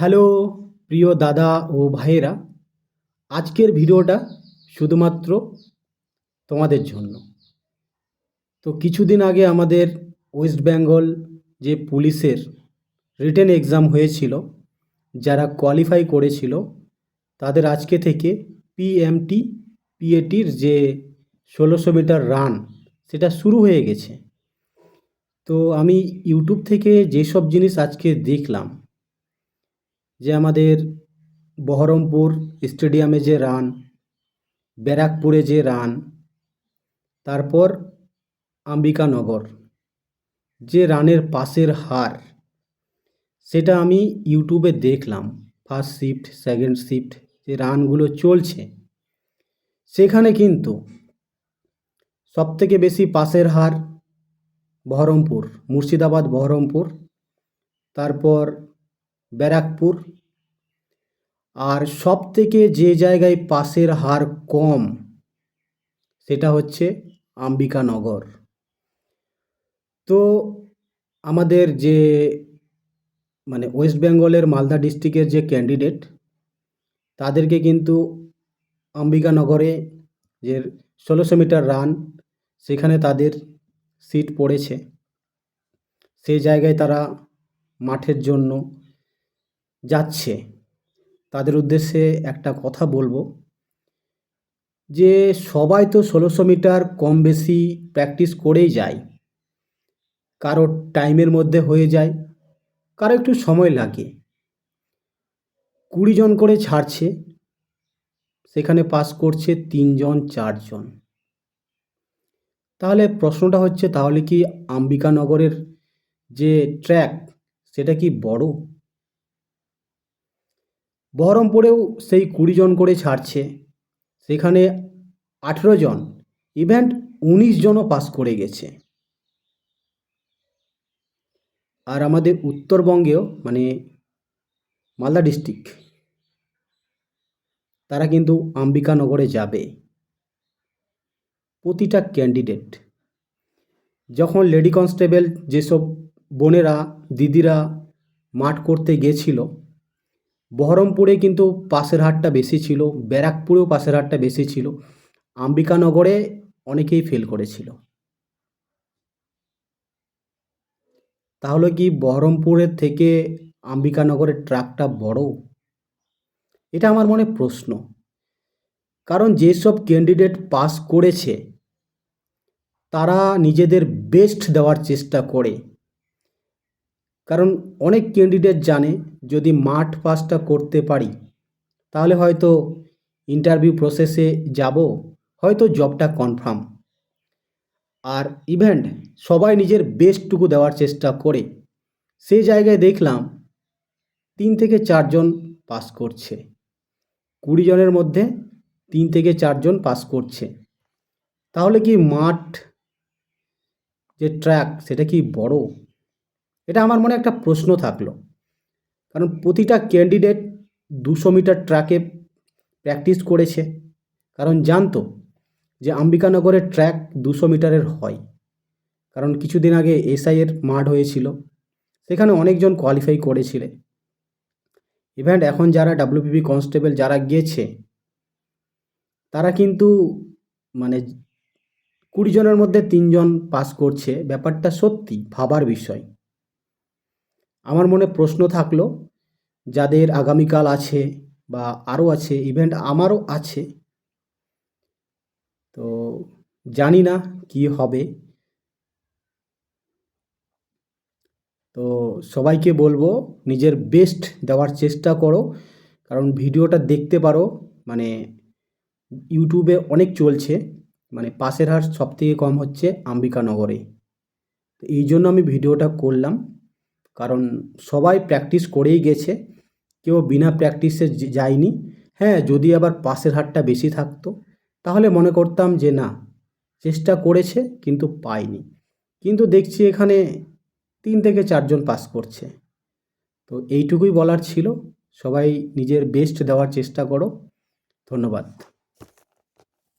Hello, প্রিয় দাদা ও ভাইয়েরা, আজকের ভিডিওটা শুধুমাত্র তোমাদের জন্য। তো কিছুদিন আগে আমাদের ওয়েস্ট বেঙ্গল যে পুলিশের রিটেন এক্সাম হয়েছিল, যারা কোয়ালিফাই করেছিল, তাদের আজকে থেকে পিএমটি পিএটির যে ষোলোশো মিটার রান, সেটা শুরু হয়ে গেছে। তো আমি ইউটিউব থেকে যেসব জিনিস আজকে দেখলাম যে আমাদের বহরমপুর স্টেডিয়ামে যে রান, ব্যারাকপুরে যে রান, তারপর আম্বিকানগর, যে রানের পাশের হার, সেটা আমি ইউটিউবে দেখলাম ফার্স্ট শিফট সেকেন্ড শিফট যে রানগুলো চলছে। সেখানে কিন্তু সবথেকে বেশি পাশের হার বহরমপুর, মুর্শিদাবাদ বহরমপুর, তারপর ব্যারাকপুর আর সব থেকে যে জায়গায় পাশের হার কম, সেটা হচ্ছে আম্বিকানগর। তো আমাদের যে মানে ওয়েস্ট বেঙ্গলের মালদা ডিস্ট্রিক্টের যে ক্যান্ডিডেট, তাদেরকে কিন্তু আম্বিকানগরে যে ষোলোশো মিটার রান, সেখানে তাদের সিট পড়েছে। সেই জায়গায় তারা মাঠের জন্য যাচ্ছে। তাদের উদ্দেশ্যে একটা কথা বলব যে সবাই তো ষোলোশো মিটার কম বেশি প্র্যাকটিস করেই যায়। কারও টাইমের মধ্যে হয়ে যায়, কারও একটু সময় লাগে। কুড়ি জন করে ছাড়ছে, সেখানে পাস করছে তিনজন চারজন তাহলে প্রশ্নটা হচ্ছে, তাহলে কি আম্বিকানগরের যে ট্র্যাক সেটা কি বড়? বহরমপুরেও সেই কুড়ি জন করে ছাড়ছে। সেখানে আঠেরো জন। ইভেন্ট উনিশ জনও পাস করে গেছে। আর আমাদের উত্তরবঙ্গেও মানে মালদা ডিস্ট্রিক্ট, তারা কিন্তু আম্বিকানগরে যাবে। প্রতিটা ক্যান্ডিডেট। যখন লেডি কনস্টেবল যেসব বোনেরা, দিদিরা মাঠ করতে গেছিল বহরমপুরে কিন্তু পাশের হারটা বেশি ছিল, ব্যারাকপুরেও পাশের হারটা বেশি ছিল। আম্বিকানগরে অনেকেই ফেল করেছিল। তাহলে কি বহরমপুরের থেকে আম্বিকানগরের ট্রাকটা বড়? এটা আমার মনে প্রশ্ন। কারণ যেসব ক্যান্ডিডেট পাস করেছে, তারা নিজেদের বেস্ট দেওয়ার চেষ্টা করে। কারণ অনেক ক্যান্ডিডেট জানে যদি মাঠ পাসটা করতে পারি, তাহলে হয়তো ইন্টারভিউ প্রসেসে যাব, হয়তো জবটা কনফার্ম আর ইভেন্ট সবাই নিজের বেস্টটুকু দেওয়ার চেষ্টা করে। সে জায়গায় দেখলাম তিন থেকে চারজন পাস করছে। কুড়ি জনের মধ্যে তিন থেকে চারজন পাস করছে। তাহলে কি মাঠ যে ট্র্যাক সেটা কি বড়? এটা আমার মনে একটা প্রশ্ন থাকল। কারণ প্রতিটা ক্যান্ডিডেট দুশো মিটার ট্র্যাকে প্র্যাকটিস করেছে। কারণ জানতো যে আম্বিকানগরের ট্র্যাক দুশো মিটারের হয়। কারণ কিছুদিন আগে এসআইয়ের মাঠ হয়েছিল। সেখানে অনেকজন কোয়ালিফাই করেছিলে। ইভেন্ট এখন যারা ডাব্লিউপিপি কনস্টেবল যারা গিয়েছে তারা কিন্তু মানে কুড়ি জনের মধ্যে তিনজন পাস করছে। ব্যাপারটা সত্যি ভাবার বিষয়। আমার মনে প্রশ্ন থাকল, যাদের আগামীকাল আছে বা আরও আছে ইভেন্ট আমারও আছে, তো জানি না কি হবে। তো সবাইকে বলব, নিজের বেস্ট দেওয়ার চেষ্টা করো, কারণ ভিডিওটা দেখতে পারো মানে ইউটিউবে অনেক চলছে মানে পাশের হার সবথেকে কম হচ্ছে আম্বিকানগরে তো এই জন্য আমি ভিডিওটা করলাম। কারণ সবাই প্র্যাকটিস করেই গেছে, কেউ বিনা প্র্যাকটিসে যায়নি। হ্যাঁ যদি আবার পাশের হারটা বেশি থাকতো, তাহলে মনে করতাম যে না, চেষ্টা করেছে কিন্তু পায়নি। কিন্তু দেখছি এখানে তিন থেকে চারজন পাস করছে। তো এইটুকুই বলার ছিল। সবাই নিজের বেস্ট দেওয়ার চেষ্টা করো। ধন্যবাদ।